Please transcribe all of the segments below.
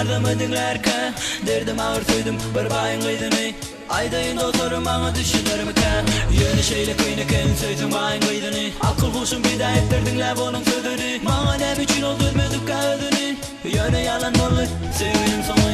ardımı dinlerken Derdim ağır duydum bir bayın kıydını Aydayın dostlarım bana düşünür mü ki Yeni şeyle kıynıken sözüm bayın kıydını Akıl kuşum bir de hep dinle bunun sözünü Bana ne için öldürmedik kağıdını Yöne yalan olur sevgilim sana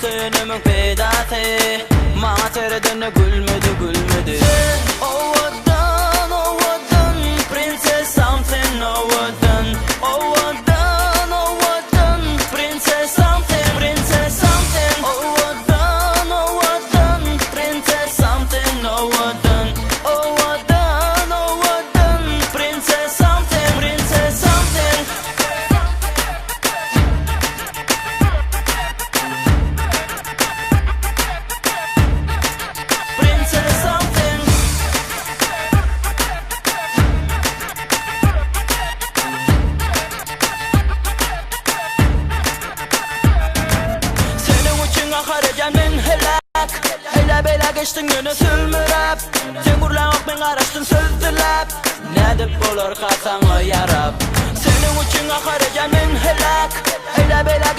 sönümün pedası Bana teredene gülmedi gülmedi. Ovadan ovadan Princess something ovadan. Ovadan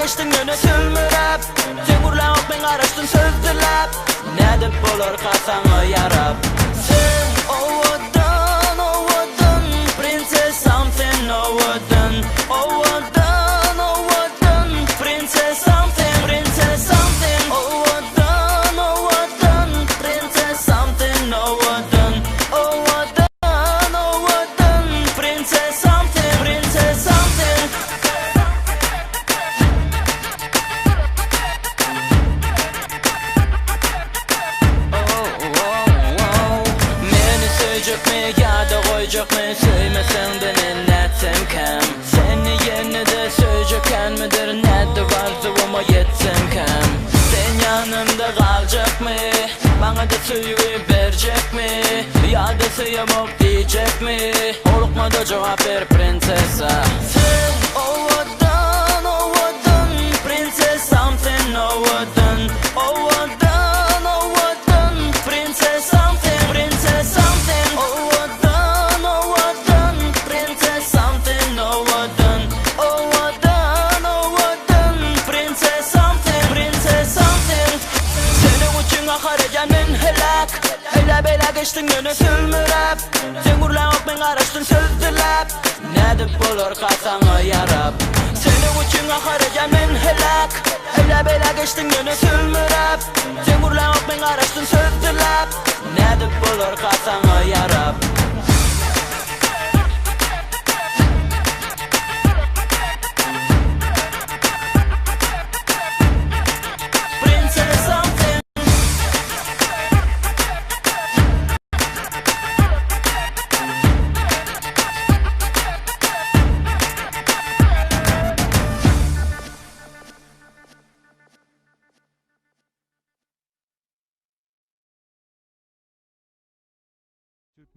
Geçtin günü sülmürep Sen ben araştın söz dilep Ne dip olur kalsan yarab? Sen ovadan ovadan Princess something ovadan Ya da suyamok diyecek mi? Olukma da cevap ver prinsesa Sen ovadan geçtin günü sülmürep Sen kurlamak ben araştın söz dilep Ne dip olur kalsan yarab Senin için akaracağım ben helak. Hele bela geçtin günü sülmürep Sen kurlamak ben araştın söz dilep Ne dip olur kalsan yarab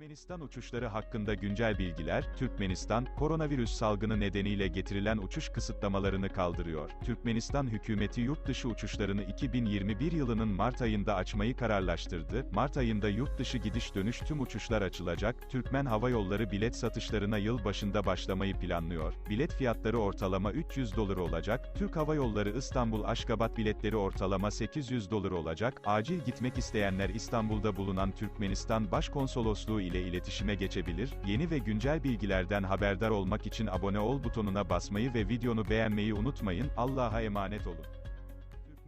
Türkmenistan uçuşları hakkında güncel bilgiler, Türkmenistan, koronavirüs salgını nedeniyle getirilen uçuş kısıtlamalarını kaldırıyor. Türkmenistan hükümeti yurt dışı uçuşlarını 2021 yılının Mart ayında açmayı kararlaştırdı. Mart ayında yurt dışı gidiş dönüş tüm uçuşlar açılacak. Türkmen Hava Yolları bilet satışlarına yıl başında başlamayı planlıyor. Bilet fiyatları ortalama 300 dolar olacak. Türk Hava Yolları İstanbul Aşkabat biletleri ortalama 800 dolar olacak. Acil gitmek isteyenler İstanbul'da bulunan Türkmenistan Başkonsolosluğu ile iletişime geçebilir. Yeni ve güncel bilgilerden haberdar olmak için abone ol butonuna basmayı ve videonu beğenmeyi unutmayın. Allah'a emanet olun.